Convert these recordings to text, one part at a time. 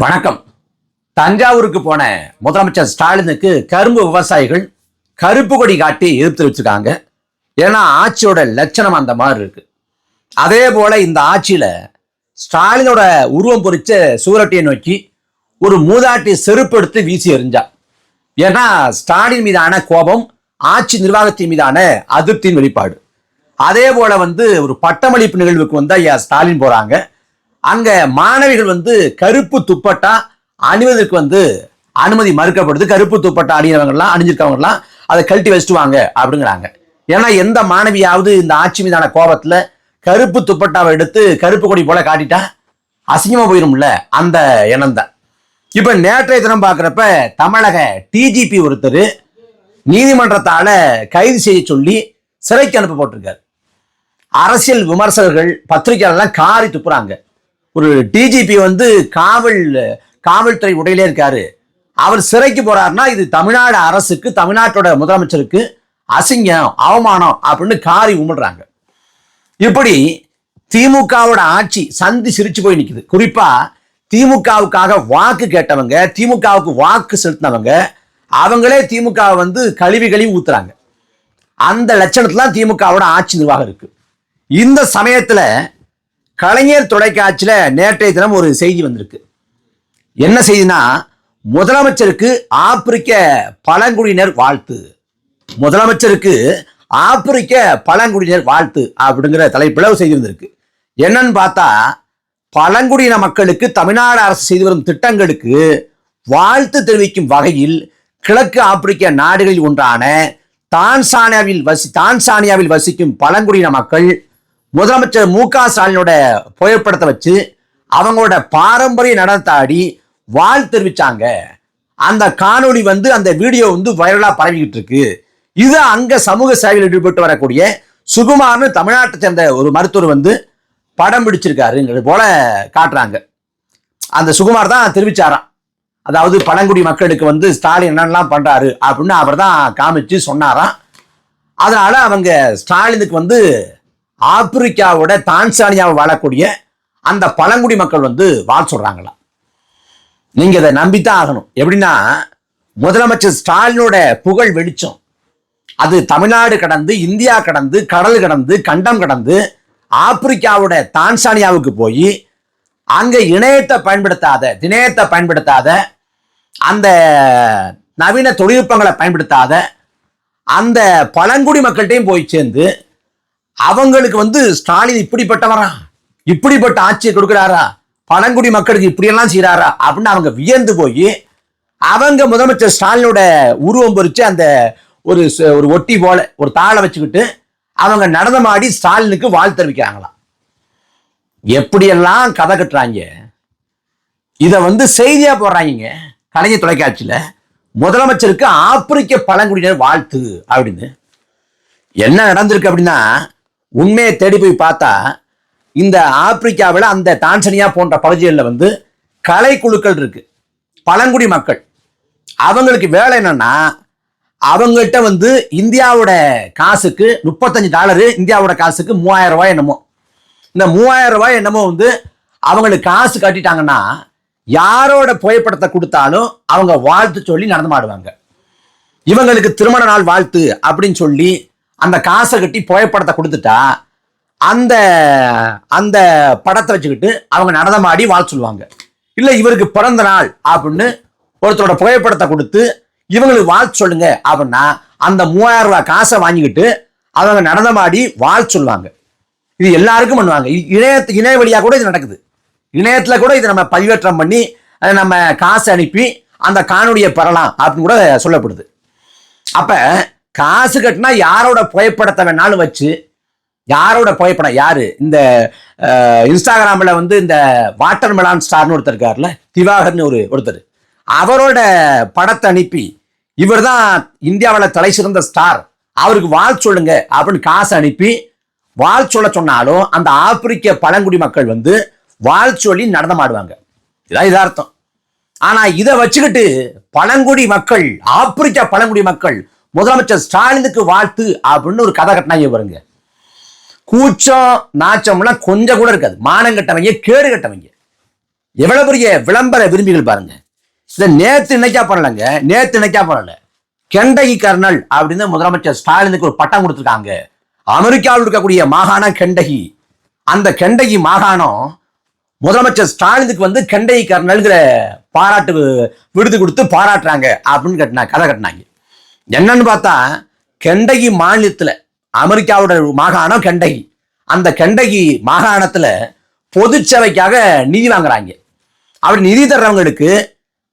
வணக்கம். தஞ்சாவூருக்கு போன முதலமைச்சர் ஸ்டாலினுக்கு கரும்பு விவசாயிகள் கருப்பு கொடி காட்டி எதிர்த்து தெரிவிச்சிருக்காங்க ஏன்னா ஆட்சியோட லட்சணம் அந்த மாதிரி இருக்கு. அதே போல இந்த ஆட்சியில ஸ்டாலினோட உருவம் பொறிச்ச சுவரொட்டியை நோக்கி ஒரு மூதாட்டி செருப்பு எடுத்து வீசி எறிஞ்சா. ஏன்னா ஸ்டாலின் மீதான கோபம் ஆட்சி நிர்வாகத்தின் மீதான அதிருப்தியின் வெளிப்பாடு. அதே போல வந்து ஒரு பட்டமளிப்பு நிகழ்வுக்கு வந்து ஐயா ஸ்டாலின் போறாங்க? அங்க மாணவிகள் வந்து கருப்பு துப்பட்டா அணிவதற்கு வந்து அனுமதி மறுக்கப்படுது. கருப்பு துப்பட்டா அணியவங்கலாம் அணிஞ்சிருக்கவங்கலாம் அதை கழட்டி வச்சுட்டு வாங்க அப்படிங்கிறாங்க. ஏன்னா எந்த மாணவியாவது இந்த ஆட்சி மீதான கோபத்துல கருப்பு துப்பட்டாவை எடுத்து கருப்பு கொடி போல காட்டிட்டா அசிங்கமா போயிரும்ல? அந்த எண்ணம் தான் இப்ப நேற்றைய தினம் பார்க்குறப்ப தமிழக டிஜிபி ஒருத்தர் நீதிமன்றத்தால கைது செய்ய சொல்லி சிறைக்கு அனுப்பப்பட்டிருக்காரு. அரசியல் விமர்சகர்கள் பத்திரிகையாளர்லாம் காரி துப்புறாங்க. ஒரு டிஜிபி வந்து காவல் காவல்துறை உடையிலே இருக்காரு. அவர் சிறைக்கு போறாருன்னா இது தமிழ்நாடு அரசுக்கு தமிழ்நாட்டோட முதலமைச்சருக்கு அசிங்கம் அவமானம் அப்படின்னு காரி உமிடுறாங்க இப்படி திமுகவோட ஆட்சி சந்தி சிரிச்சு போய் நிற்குது குறிப்பா திமுகவுக்காக வாக்கு கேட்டவங்க திமுகவுக்கு வாக்கு செலுத்தினவங்க அவங்களே திமுக வந்து கழுவி கழுவி ஊத்துறாங்க. அந்த லட்சணத்துல திமுகவோட ஆட்சி நிர்வாகம் இருக்கு. இந்த சமயத்துல கலைஞர் தொலைக்காட்சியில் நேற்றைய தினம் ஒரு செய்தி வந்திருக்கு. என்ன செய்தினா முதலமைச்சருக்கு ஆப்பிரிக்க பழங்குடியினர் வாழ்த்து. முதலமைச்சருக்கு ஆப்பிரிக்க பழங்குடியினர் வாழ்த்து அப்படிங்கிற தலைப்புல செய்தி வந்திருக்கு. என்னன்னு பார்த்தா பழங்குடியின மக்களுக்கு தமிழ்நாடு அரசு செய்து வரும் திட்டங்களுக்கு வாழ்த்து தெரிவிக்கும் வகையில் கிழக்கு ஆப்பிரிக்க நாடுகளில் ஒன்றான தான்சானியாவில் வசி தான்சானியாவில் வசிக்கும் பழங்குடியின மக்கள் முதலமைச்சர் மு க ஸ்டாலினோட புகைப்படத்தை வச்சு அவங்களோட பாரம்பரிய நடனத்தாடி வாழ் தெரிவிச்சாங்க. அந்த காணொளி வந்து அந்த வீடியோ வந்து வைரலா பரவிக்கிட்டு இருக்கு. இது அங்க சமூக சேவையில் ஈடுபட்டு வரக்கூடிய சுகுமார்னு தமிழ்நாட்டை சேர்ந்த ஒரு மருத்துவர் வந்து படம் பிடிச்சிருக்காருங்கிறது போல காட்டுறாங்க. அந்த சுகுமார் தான் தெரிவிச்சாராம். அதாவது பழங்குடி மக்களுக்கு வந்து ஸ்டாலின் என்னென்னலாம் பண்ணுறாரு அப்படின்னு அவர் தான் காமிச்சு சொன்னாராம். அதனால் அவங்க ஸ்டாலினுக்கு வந்து ஆப்பிரிக்காவோட தான்சானியாவை வாழக்கூடிய அந்த பழங்குடி மக்கள் வந்து வாழ் சொல்றாங்களாம் நீங்கள் இதை நம்பித்தான் ஆகணும். எப்படின்னா முதலமைச்சர் ஸ்டாலினோட புகழ் வெளிச்சம். அது தமிழ்நாடு கடந்து இந்தியா கடந்து கடல் கடந்து கண்டம் கடந்து ஆப்பிரிக்காவோட தான்சானியாவுக்கு போய் அங்கே இணையத்தை பயன்படுத்தாத திணையத்தை பயன்படுத்தாத அந்த நவீன தொழில்நுட்பங்களை பயன்படுத்தாத அந்த பழங்குடி மக்கள்கிட்டையும் போய் சேர்ந்து அவங்களுக்கு வந்து ஸ்டாலின் இப்படிப்பட்டவரா? இப்படிப்பட்ட ஆட்சியை கொடுக்குறாரா? பழங்குடி மக்களுக்கு இப்படியெல்லாம் செய்கிறாரா அப்படின்னு அவங்க வியந்து போய் அவங்க முதலமைச்சர் ஸ்டாலினோட உருவம் பொறிச்சு அந்த ஒரு ச- ஒரு ஒட்டி போல ஒரு தாளை வச்சுக்கிட்டு அவங்க நடனமாடி ஸ்டாலினுக்கு வாழ்த்து தெரிவிக்கிறாங்களாம். எப்படியெல்லாம் கதை கட்டுறாங்க? இதை வந்து செய்தியாக போடுறாங்க கலைஞர் தொலைக்காட்சியில். முதலமைச்சருக்கு ஆப்பிரிக்க பழங்குடியினர் வாழ்த்து அப்படின்னு. என்ன நடந்திருக்கு அப்படின்னா உண்மையை தேடி போய் பார்த்தா இந்த ஆப்பிரிக்காவில் அந்த தான்சனியா போன்ற பகுதிகளில் வந்து கலை குழுக்கள் இருக்கு. பழங்குடி மக்கள். அவங்களுக்கு வேலை என்னன்னா அவங்கள்ட்ட வந்து இந்தியாவோட காசுக்கு முப்பத்தஞ்சு டாலரு இந்தியாவோட காசுக்கு மூவாயிரம் ரூபாய் என்னமோ. இந்த மூவாயிரம் ரூபாய் என்னமோ வந்து அவங்களுக்கு காசு கட்டிட்டாங்கன்னா யாரோட புகைப்படத்தை கொடுத்தாலும் அவங்க வாழ்த்து சொல்லி நடனமாடுவாங்க. இவங்களுக்கு திருமண நாள் வாழ்த்து அப்படின்னு சொல்லி அந்த காசை கட்டி புகைப்படத்தை கொடுத்துட்டா அந்த அந்த படத்தை வச்சுக்கிட்டு அவங்க நடனமாடி வாழ்த்து சொல்லுவாங்க. இல்லை இவருக்கு பிறந்த நாள் அப்படின்னு ஒருத்தரோட புகைப்படத்தை கொடுத்து இவங்களுக்கு வாழ்த்து சொல்லுங்க அப்படின்னா அந்த மூவாயிரம் ரூபாய் காசை வாங்கிக்கிட்டு அவங்க நடனமாடி வாழ்த்து சொல்லுவாங்க. இது எல்லாருக்கும் பண்ணுவாங்க. இ- இணையத்து இணைய வழியாக கூட இது நடக்குது. இணையத்தில் கூட இதை நம்ம பதிவேற்றம் பண்ணி அதை நம்ம காசு அனுப்பி அந்த காணொலியை பெறலாம் அப்படின்னு கூட சொல்லப்படுது. அப்போ காசு கட்டினா யாரோட புகைப்படத்தை வேணாலும் வச்சு யாரோட புகைப்படம் யாரு? இந்த இன்ஸ்டாகிராமில் வந்து இந்த வாட்டர் மெலான் ஸ்டார்னு ஒருத்தர் இருக்கார்ல திவாகர்னு ஒரு ஒருத்தர். அவரோட படத்தை அனுப்பி இவர் தான் இந்தியாவில் தலை சிறந்த ஸ்டார். அவருக்கு வாழ் சொல்லுங்க அப்படின்னு காசு அனுப்பி வாழ் சொல்ல சொன்னாலும் அந்த ஆப்பிரிக்க பழங்குடி மக்கள் வந்து வாழ் சொல்லி நடனமாடுவாங்க இதான் இதார்த்தம் ஆனால் இதை வச்சுக்கிட்டு பழங்குடி மக்கள் ஆப்பிரிக்க பழங்குடி மக்கள் முதலமைச்சர் ஸ்டாலினுக்கு வாழ்த்து அப்படின்னு ஒரு கதை கட்டினாங்க பாருங்க. கூச்சம் நாச்சம்லாம் கொஞ்சம் கூட இருக்காது. மானம் கட்டவங்க கேடு கட்டவங்க. எவ்வளவு பெரிய விளம்பர விரும்பிகள் பாருங்க. இதை நேத்து நினைக்கா பண்ணலங்க. நேத்து நினைக்கா பண்ணல. கெண்டகி கர்னல் அப்படின்னு முதலமைச்சர் ஸ்டாலினுக்கு ஒரு பட்டம் கொடுத்துருக்காங்க. அமெரிக்காவில் இருக்கக்கூடிய மாகாணம் கெண்டகி. அந்த கெண்டகி மாகாணம் முதலமைச்சர் ஸ்டாலினுக்கு வந்து கெண்டகி கர்னல்ங்கிற பாராட்டு விருது கொடுத்து பாராட்டுறாங்க அப்படின்னு கட்டினா கதை கட்டினாங்க. என்னன்னு பார்த்தா கெண்டகி மாநிலத்தில் அமெரிக்காவோட மாகாணம் கெண்டகி. அந்த கெண்டகி மாகாணத்தில் பொதுச்சேவைக்காக நிதி வாங்குறாங்க. அப்படி நிதி தர்றவங்களுக்கு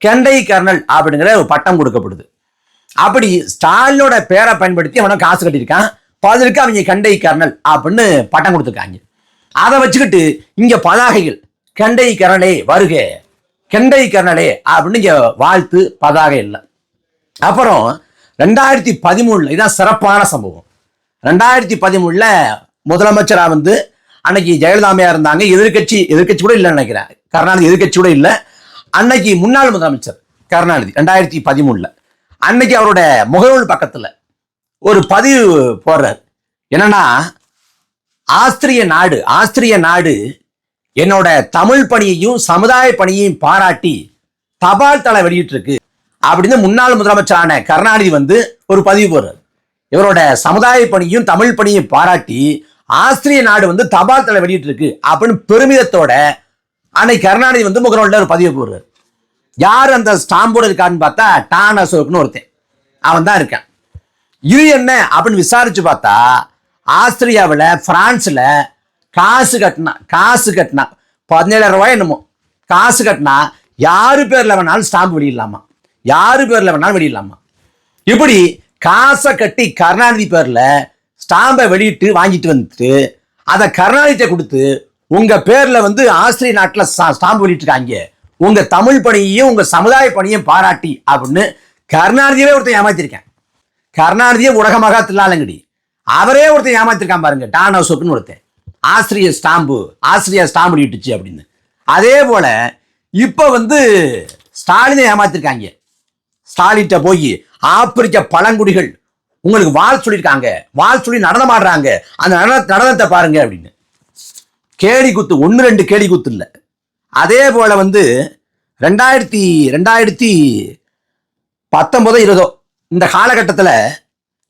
கெண்டகி கர்னல் அப்படிங்கிற ஒரு பட்டம் கொடுக்கப்படுது. அப்படி ஸ்டாலினோட பேரை பயன்படுத்தி அவனை காசு கட்டியிருக்கான். பதிலுக்கு அவங்க கெண்டகி கர்னல் அப்படின்னு பட்டம் கொடுத்துருக்காங்க. அதை வச்சுக்கிட்டு இங்கே பதாகைகள் கெண்டகி கர்னலே வருக கெண்டை கர்னலே அப்படின்னு இங்கே வாழ்த்து பதாகை இல்லை. அப்புறம் ரெண்டாயிரத்தி பதிமூணில் இதான் சிறப்பான சம்பவம். ரெண்டாயிரத்தி பதிமூணில் முதலமைச்சராக வந்து அன்னைக்கு ஜெயலலிதாமையா இருந்தாங்க. எதிர்க்கட்சி எதிர்கட்சி கூட இல்லைன்னு நினைக்கிறேன். கருணாநிதி எதிர்க்கட்சி கூட இல்லை. அன்னைக்கு முன்னாள் முதலமைச்சர் கருணாநிதி ரெண்டாயிரத்தி பதிமூணில். அன்னைக்கு அவரோட முகநூல் பக்கத்தில் ஒரு பதிவு போடுறார். என்னன்னா ஆஸ்திரிய நாடு ஆஸ்திரிய நாடு என்னோட தமிழ் பணியையும் சமுதாய பணியையும் பாராட்டி தபால் தலை வெளியிட்டிருக்கு. அப்படின்னு முன்னாள் முதலமைச்சரான கருணாநிதி வந்து ஒரு பதிவு போடுறாரு. இவரோட சமுதாய பணியும் தமிழ் பணியும் பாராட்டி ஆஸ்திரிய நாடு வந்து தபால் தலை வெளியிட்டிருக்கு அப்படின்னு பெருமிதத்தோட அன்னைக்கு கருணாநிதி வந்து முகநூலில் ஒரு பதிவு போடுறாரு. யார் அந்த ஸ்டாம்போடு இருக்கான்னு பார்த்தா டான் அசோக்னு ஒருத்தன். அவன் தான் இருக்கான். இது என்ன அப்படின்னு விசாரிச்சு பார்த்தா ஆஸ்திரியாவில் பிரான்ஸில் காசு கட்டினா காசு கட்டினா பதினேழாயிரம் ரூபாய் என்னமோ காசு கட்டினா யாரு பேரில் வேணாலும் ஸ்டாம்ப் வெளியிடலாமா? யாரு பேர்ல வேணாலும் வெளியிடலாமா? இப்படி காசை கட்டி கருணாநிதி பேர்ல ஸ்டாம்பை வெளியிட்டு வாங்கிட்டு வந்துட்டு அதை கருணாநிதியை கொடுத்து உங்க பேர்ல வந்து ஆஸ்திரிய நாட்டில் ஸ்டாம்ப் வெளியிட்டிருக்காங்க. உங்க தமிழ் பணியையும் உங்க சமுதாய பணியையும் பாராட்டி அப்படின்னு கருணாநிதியவே ஒருத்தன் ஏமாத்திருக்கேன். கருணாநிதியே உலகமாக தில்லாலங்கடி அவரே ஒருத்தன் ஏமாத்திருக்கான் பாருங்க டான் அசோக்னு ஒருத்தன். ஆஸ்திரிய ஸ்டாம்பு ஆஸ்திரியா ஸ்டாம்பு வெளியிட்டுச்சு அப்படின்னு. அதே போல இப்போ வந்து ஸ்டாலினை ஏமாத்திருக்காங்க. ஸ்டாலிட்ட போய் ஆப்பிரிக்க பழங்குடிகள் உங்களுக்கு வாழ் சொல்லியிருக்காங்க வாழ் சொல்லி நடனம் ஆடுறாங்க அந்த நடன நடனத்தை பாருங்க அப்படின்னு. கேலி குத்து ஒன்று ரெண்டு கேலி குத்து இல்லை. அதே போல் வந்து ரெண்டாயிரத்தி ரெண்டாயிரத்தி பத்தொன்பதோ இருபதோ இந்த காலகட்டத்தில்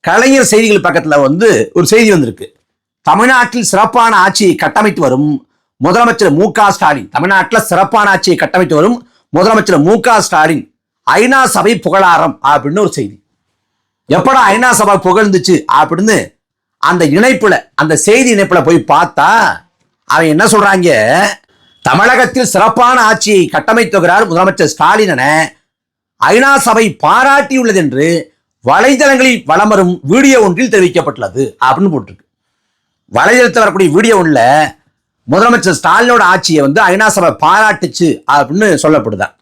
கலைஞர் செய்திகள் பக்கத்தில் வந்து ஒரு செய்தி வந்திருக்கு. தமிழ்நாட்டில் சிறப்பான ஆட்சியை கட்டமைத்து வரும் முதலமைச்சர் மு க ஸ்டாலின். தமிழ்நாட்டில் சிறப்பான ஆட்சியை கட்டமைத்து வரும் முதலமைச்சர் மு க ஸ்டாலின். ஐநா சபை புகழாரம் அப்படின்னு ஒரு செய்தி. எப்படா ஐநா சபை புகழ்ந்துச்சு அப்படின்னு அந்த இணைப்புல அந்த செய்தி இணைப்புல போய் பார்த்தா அவன் என்ன சொல்றாங்க? தமிழகத்தில் சிறப்பான ஆட்சியை கட்டமைத்துகிறார் முதலமைச்சர் ஸ்டாலின் என ஐநா சபை பாராட்டியுள்ளது என்று வலைதளங்களில் வலம் வரும் வீடியோ ஒன்றில் தெரிவிக்கப்பட்டுள்ளது அப்படின்னு போட்டிருக்கு. வலைதளத்தில் வரக்கூடிய வீடியோ ஒன்றில் முதலமைச்சர் ஸ்டாலினோட ஆட்சியை வந்து ஐநா சபை பாராட்டுச்சு அப்படின்னு சொல்லப்படுதான்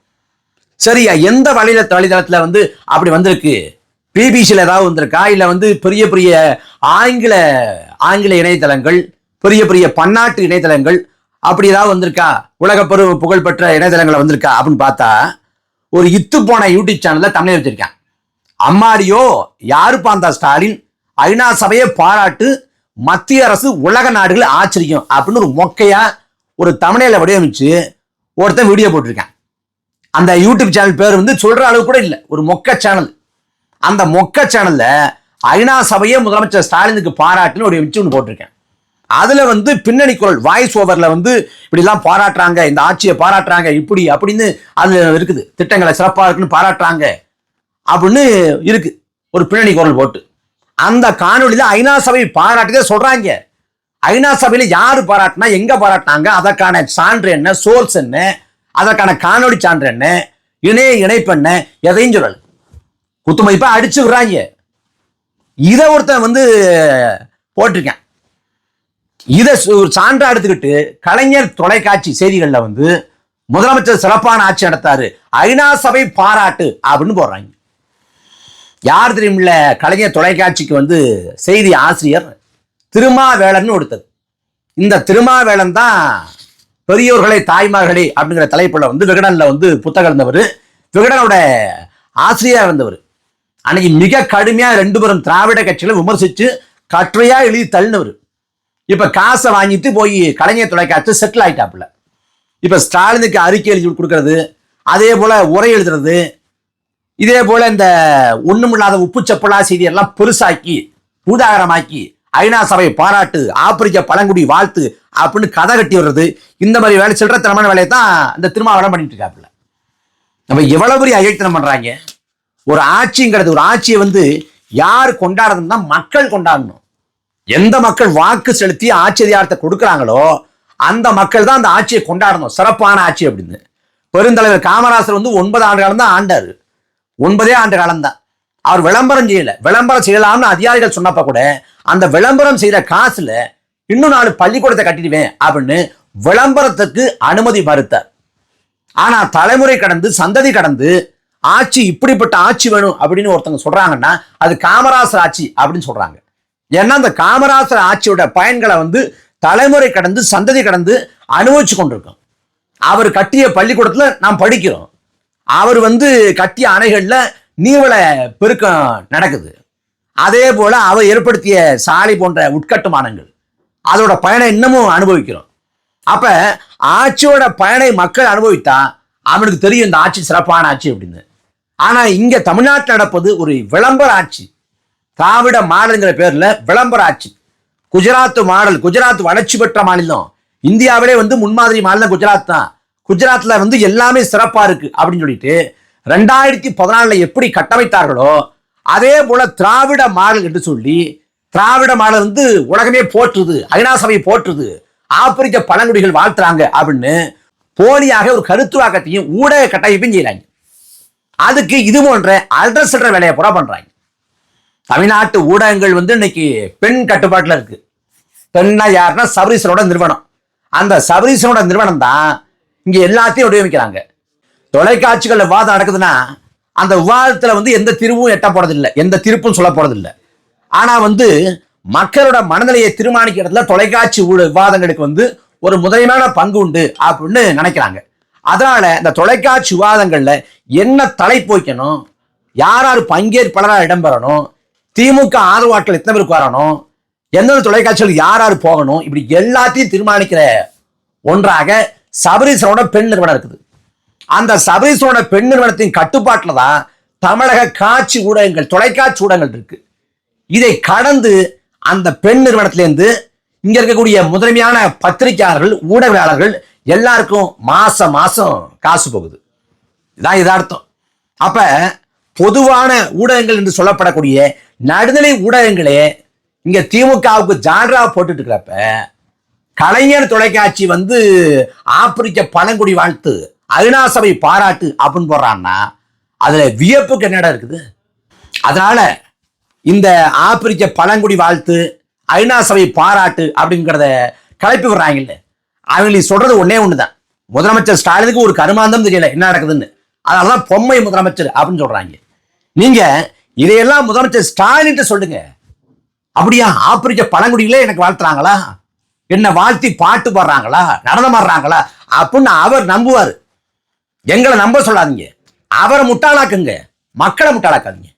சரியா? எந்த வலையில வலைதளத்துல வந்து அப்படி வந்திருக்கு? பிபிசியில் ஏதாவது வந்திருக்கா? இல்லை வந்து பெரிய பெரிய ஆங்கில ஆங்கில இணையதளங்கள் பெரிய பெரிய பன்னாட்டு இணையதளங்கள் அப்படி ஏதாவது வந்திருக்கா? உலக பெரு புகழ்பெற்ற இணையதளங்கள் வந்திருக்கா? அப்படின்னு பார்த்தா ஒரு இத்து போன யூடியூப் சேனலில் தமிழை வச்சிருக்கேன் அம்மாடியோ யாருப்பா அந்த ஸ்டாலின்? ஐநா சபையை பாராட்டு மத்திய அரசு உலக நாடுகள் ஆச்சரியம் அப்படின்னு ஒரு மொக்கையா ஒரு தமிழையில வடிவமைச்சு ஒருத்தன் வீடியோ போட்டிருக்கேன். அந்த யூடியூப் சேனல் பேர் வந்து சொல்கிற அளவு கூட இல்லை. ஒரு மொக்க சேனல் அந்த மொக்க சேனலில் ஐநா சபையே முதலமைச்சர் ஸ்டாலினுக்கு பாராட்டுன்னு ஒரு எமிச்சு ஒன்று போட்டிருக்கேன். அதில் வந்து பின்னணி குரல் வாய்ஸ் ஓவரில் வந்து இப்படிலாம் பாராட்டுறாங்க இந்த ஆட்சியை பாராட்டுறாங்க இப்படி அப்படின்னு அது இருக்குது. திட்டங்களை சிறப்பாக இருக்குன்னு பாராட்டுறாங்க. அப்படின்னு இருக்குது ஒரு பின்னணி குரல் போட்டு. அந்த காணொலியில் ஐநா சபை பாராட்டுதே சொல்கிறாங்க ஐநா சபையில் யார் பாராட்டினா எங்கே பாராட்டினாங்க? அதற்கான சான்று என்ன சோர்ஸ் என்ன? அதற்கான காணொளி சான்று என்ன? இணைய இணைப்பெண்ண எதையும் சொல்லல. குத்துமதிப்பா அடிச்சு விடுறாங்க. இதை ஒருத்தன் வந்து போட்டிருக்கேன். இதை சு- ஒரு சான்றா எடுத்துக்கிட்டு கலைஞர் தொலைக்காட்சி செய்திகளில் வந்து முதலமைச்சர் சிறப்பான ஆட்சி நடத்தாரு. ஐநா சபை பாராட்டு அப்படின்னு போடுறாங்க. யார் தெரியுமில்ல? கலைஞர் தொலைக்காட்சிக்கு வந்து செய்தி ஆசிரியர் திருமாவேளன் கொடுத்தது இந்த திருமாவேளன் தான் பெரியோர்களே தாய்மார்களே அப்படிங்கிற தலைப்புல வந்து விகடனில் வந்து புத்தகம் இருந்தவர் விகடனோட ஆசிரியரா இருந்தவர். அன்னைக்கு மிக கடுமையாக ரெண்டு பேரும் திராவிட கட்சிகளை விமர்சித்து கற்றையாக எழுதி தள்ளினவர். இப்போ காசை வாங்கிட்டு போய் கலைஞர் தொலைக்காட்சி செட்டில் ஆயிட்டாப்புல. இப்போ ஸ்டாலினுக்கு அறிக்கை எழுதி கொடுக்கறது அதே போல் உரை எழுதுறது இதே போல் இந்த ஒன்றுமில்லாத உப்பு செப்பலா செய்தி எல்லாம் பெருசாக்கி பூதாகரமாக்கி ஐநா சபை பாராட்டு ஆப்பிரிக்க பழங்குடி வாழ்த்து அப்படின்னு கதை கட்டி வர்றது இந்த மாதிரி வேலை சில்லறத்தனமான வேலையை தான் இந்த திருமாவளம் பண்ணிட்டு இருக்காப்புல. நம்ம எவ்வளவு பெரிய அழைத்தனம் பண்றாங்க? ஒரு ஆட்சிங்கிறது ஒரு ஆட்சியை வந்து யார் கொண்டாடுறதுன்னா மக்கள் கொண்டாடணும். எந்த மக்கள் வாக்கு செலுத்தி ஆட்சி அதிகாரத்தை கொடுக்குறாங்களோ அந்த மக்கள் தான் அந்த ஆட்சியை கொண்டாடணும். சிறப்பான ஆட்சி அப்படின்னு. பெருந்தலைவர் காமராசர் வந்து ஒன்பது ஆண்டு காலம் தான் ஆண்டாரு. ஒன்பதே ஆண்டு காலம் தான். அவர் விளம்பரம் செய்யலை. விளம்பரம் செய்யலாம்னு அதிகாரிகள் சொன்னப்ப கூட அந்த விளம்பரம் செய்கிற காசுல இன்னும் நாலு பள்ளிக்கூடத்தை கட்டிடுவேன் அப்படின்னு விளம்பரத்துக்கு அனுமதி மறுத்தார். ஆனா தலைமுறை கடந்து சந்ததி கடந்து ஆட்சி இப்படிப்பட்ட ஆட்சி வேணும் அப்படின்னு ஒருத்தங்க சொல்றாங்கன்னா அது காமராசர் ஆட்சி அப்படின்னு சொல்றாங்க. ஏன்னா அந்த காமராசர் ஆட்சியோட பயன்களை வந்து தலைமுறை கடந்து சந்ததி கடந்து அனுபவிச்சு கொண்டிருக்கோம். அவர் கட்டிய பள்ளிக்கூடத்துல நாம் படிக்கிறோம். அவர் வந்து கட்டிய அணைகள்ல நீர்வள பெருக்கம் நடக்குது. அதே போல அவர் ஏற்படுத்திய சாலை போன்ற உட்கட்டுமானங்கள். அதோட பயனை இன்னமும் அனுபவிக்கிறோம். அப்ப ஆட்சியோட பயனை மக்கள் அனுபவித்தா அவனுக்கு தெரியும் இந்த ஆட்சி சிறப்பான ஆட்சி அப்படின்னு. ஆனா இங்க தமிழ்நாட்டில் நடப்பது ஒரு விளம்பர ஆட்சி. திராவிட மாடல்ங்கிற பேர்ல விளம்பர ஆட்சி. குஜராத் மாடல் குஜராத் வளர்ச்சி பெற்ற மாநிலம். இந்தியாவிலே வந்து முன்மாதிரி மாநிலம் குஜராத் தான். குஜராத்ல வந்து எல்லாமே சிறப்பா இருக்கு அப்படின்னு சொல்லிட்டு ரெண்டாயிரத்தி பதினாலுல எப்படி கட்டமைத்தார்களோ அதே போல திராவிட மாடல் என்று சொல்லி திராவிட மாடல் வந்து உலகமே போற்றுது ஐநா சபை போற்றுது ஆப்பிரிக்க பழங்குடிகள் வாழ்த்துறாங்க அப்படின்னு போலியாக ஒரு கருத்துவாக்கத்தையும் ஊடக கட்டமைப்பையும் செய்யறாங்க. அதுக்கு இது போன்ற அல்ட்ரஸ்ன்ற வேலையை புறா பண்றாங்க. தமிழ்நாட்டு ஊடகங்கள் வந்து இன்னைக்கு பெண் கட்டுப்பாட்டில் இருக்கு. பெண்ணா யாருன்னா சபரீசனோட நிறுவனம். அந்த சபரீசனோட நிறுவனம் தான் இங்கே எல்லாத்தையும் வடிவமைக்கிறாங்க. தொலைக்காட்சிகளில் விவாதம் நடக்குதுன்னா அந்த விவாதத்தில் வந்து எந்த தீர்வும் எட்ட போறதில்லை. எந்த தீர்ப்பும் சொல்ல போறதில்லை. ஆனா வந்து மக்களோட மனநிலையை தீர்மானிக்கிறதுல தொலைக்காட்சி ஊழல் விவாதங்களுக்கு வந்து ஒரு முதன்மையான பங்கு உண்டு அப்படின்னு நினைக்கிறாங்க. அதனால இந்த தொலைக்காட்சி விவாதங்கள்ல என்ன தலைப்பு வைக்கணும்? யார் யார் பங்கேற்பாளராக இடம்பெறணும் திமுக ஆதரவாட்கள் எத்தனை பேருக்கு வரணும்? எந்தெந்த தொலைக்காட்சிகள் யார் யார் போகணும்? இப்படி எல்லாத்தையும் தீர்மானிக்கிற ஒன்றாக சபரீஸ்வரோட பெண் நிறுவனம் இருக்குது. அந்த சபரீசனோட பெண் நிறுவனத்தின் கட்டுப்பாட்டில் தான் தமிழக காட்சி ஊடகங்கள் தொலைக்காட்சி ஊடகங்கள் இருக்குது இதை கடந்து அந்த பெண் நிறுவனத்திலேருந்து இங்க இருக்கக்கூடிய முதன்மையான பத்திரிகையாளர்கள் ஊடகவியலாளர்கள் எல்லாருக்கும் மாசம் மாசம் காசு போகுது. இதான் இதார்த்தம் அப்ப பொதுவான ஊடகங்கள் என்று சொல்லப்படக்கூடிய நடுநிலை ஊடகங்களே இங்க திமுகவுக்கு ஜான்ரா போட்டுட்டு இருக்கிறப்ப கலைஞர் தொலைக்காட்சி வந்து ஆப்பிரிக்க பழங்குடி வாழ்த்து ஐநா சபை பாராட்டு அப்படின்னு போடுறான்னா அதுல வியப்புக்கு என்னடா இருக்குது? அதனால இந்த ஆப்பிரிக்க பழங்குடி வாழ்த்து ஐநா சபை பாராட்டு அப்படிங்கிறத கலப்பி விடுறாங்கல்ல. அவங்களுக்கு சொல்றது ஒன்னே ஒண்ணுதான். முதலமைச்சர் ஸ்டாலினுக்கு ஒரு கருமாந்தம் தெரியல என்ன நடக்குதுன்னு. அதனாலதான் பொம்மை முதலமைச்சர் அப்படின்னு சொல்றாங்க. நீங்க இதையெல்லாம் முதலமைச்சர் ஸ்டாலின் சொல்லுங்க. அப்படியா? ஆப்பிரிக்க பழங்குடிகளே எனக்கு வாழ்த்துறாங்களா? என்ன வாழ்த்தி பாட்டு பாடுறாங்களா? நடனம் ஆடுறாங்களா? அப்படின்னு அவர் நம்புவார். எங்களை நம்ப சொல்லாதீங்க. அவரை முட்டாளாக்குங்க. மக்களை முட்டாளாக்காதீங்க.